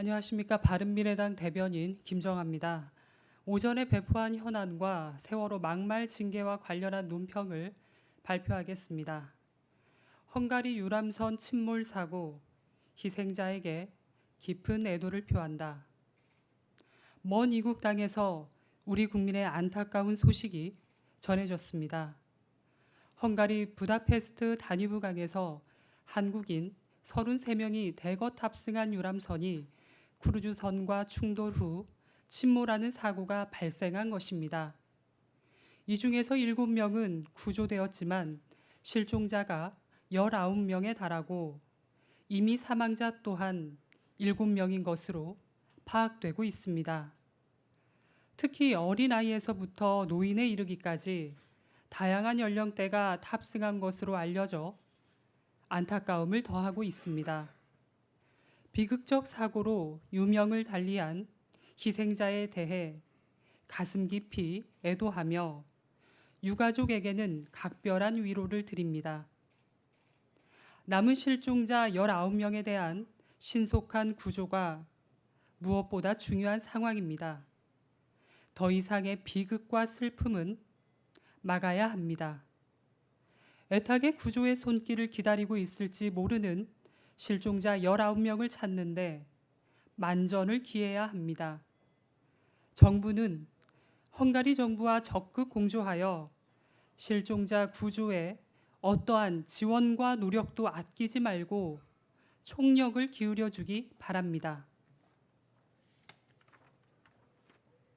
안녕하십니까 바른미래당 대변인 김정아입니다. 오전에 배포한 현안과 세월호 막말 징계와 관련한 논평을 발표하겠습니다. 헝가리 유람선 침몰 사고 희생자에게 깊은 애도를 표한다. 먼 이국 땅에서 우리 국민의 안타까운 소식이 전해졌습니다. 헝가리 부다페스트 다뉴브강에서 한국인 33명이 대거 탑승한 유람선이 크루즈선과 충돌 후 침몰하는 사고가 발생한 것입니다. 이 중에서 7명은 구조되었지만 실종자가 19명에 달하고 이미 사망자 또한 7명인 것으로 파악되고 있습니다. 특히 어린아이에서부터 노인에 이르기까지 다양한 연령대가 탑승한 것으로 알려져 안타까움을 더하고 있습니다. 비극적 사고로 유명을 달리한 희생자에 대해 가슴 깊이 애도하며 유가족에게는 각별한 위로를 드립니다. 남은 실종자 19명에 대한 신속한 구조가 무엇보다 중요한 상황입니다. 더 이상의 비극과 슬픔은 막아야 합니다. 애타게 구조의 손길을 기다리고 있을지 모르는 실종자 19명을 찾는데 만전을 기해야 합니다. 정부는 헝가리 정부와 적극 공조하여 실종자 구조에 어떠한 지원과 노력도 아끼지 말고 총력을 기울여 주기 바랍니다.